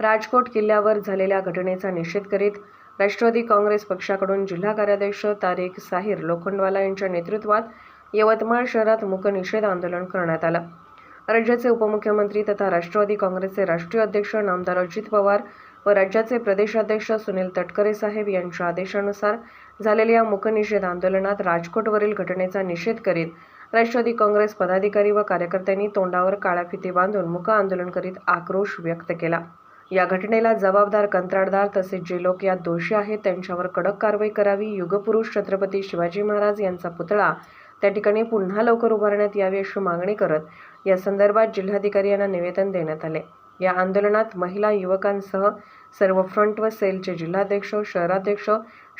राजकोट किल्ल्यावर झालेल्या घटनेचा निषेध करीत राष्ट्रवादी काँग्रेस पक्षाकडून जिल्हा कार्याध्यक्ष तारिक साहिर लोखंडवाला यांच्या नेतृत्वात यवतमाळ शहरात मुकनिषेध आंदोलन करण्यात आलं. राज्याचे उपमुख्यमंत्री तथा राष्ट्रवादी काँग्रेसचे राष्ट्रीय अध्यक्ष नामदार अजित पवार व राज्याचे प्रदेशाध्यक्ष सुनील तटकरे साहेब यांच्या आदेशानुसार झालेल्या मुकनिषेध आंदोलनात राजकोटवरील घटनेचा निषेध करीत राष्ट्रवादी काँग्रेस पदाधिकारी व कार्यकर्त्यांनी तोंडावर काळ्या फिती बांधून मुक आंदोलन करीत आक्रोश व्यक्त केला. या घटनेला जबाबदार कंत्राटदार तसेच जे लोक यात दोषी आहेत त्यांच्यावर कडक कारवाई करावी युगपुरुष छत्रपती शिवाजी महाराज यांचा पुतळा त्या ठिकाणी पुन्हा लवकर उभारण्यात यावी अशी मागणी करत या संदर्भात जिल्हाधिकारी यांना निवेदन देण्यात आले. या आंदोलनात महिला युवकांसह सर्व फ्रंट व सेलचे जिल्हाध्यक्ष शहराध्यक्ष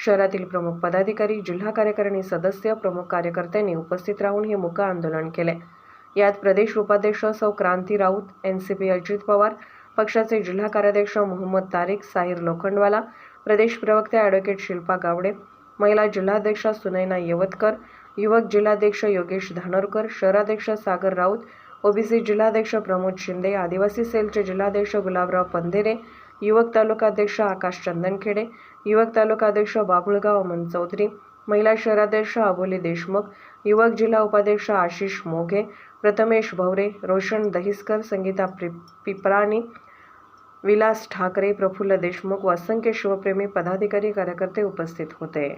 शहरातील प्रमुख पदाधिकारी जिल्हा कार्यकारिणी सदस्य प्रमुख कार्यकर्त्यांनी उपस्थित राहून हे मुक आंदोलन केले. यात प्रदेश उपाध्यक्ष सौ Kranti Raut N C P Ajit Pawar पक्षाचे जिल्हा कार्याध्यक्ष मोहम्मद तारिक साहिर लोखंडवाला प्रदेश प्रवक्त्या ॲडव्होकेट शिल्पा गावडे महिला जिल्हाध्यक्षा सुनैना यवतकर युवक जिल्हाध्यक्ष योगेश धानोरकर शहराध्यक्ष सागर राऊत ओबीसी जिल्हाध्यक्ष प्रमोद शिंदे आदिवासी सेलचे जिल्हाध्यक्ष गुलाबराव पंधेरे युवक तालुकाध्यक्ष आकाश चंदनखेडे युवक तालुकाध्यक्ष बाभुळगाव अमन चौधरी महिला शहराध्यक्ष अबोली देशमुख युवक जिल्हा उपाध्यक्ष आशिष मोघे प्रथमेश भवरे रोशन दहिसकर संगीता प्रि पिपराणी विलास ठाकरे प्रफुल्ल देशमुख व असंख्य शिवप्रेमी पदाधिकारी कार्यकर्ते उपस्थित होते.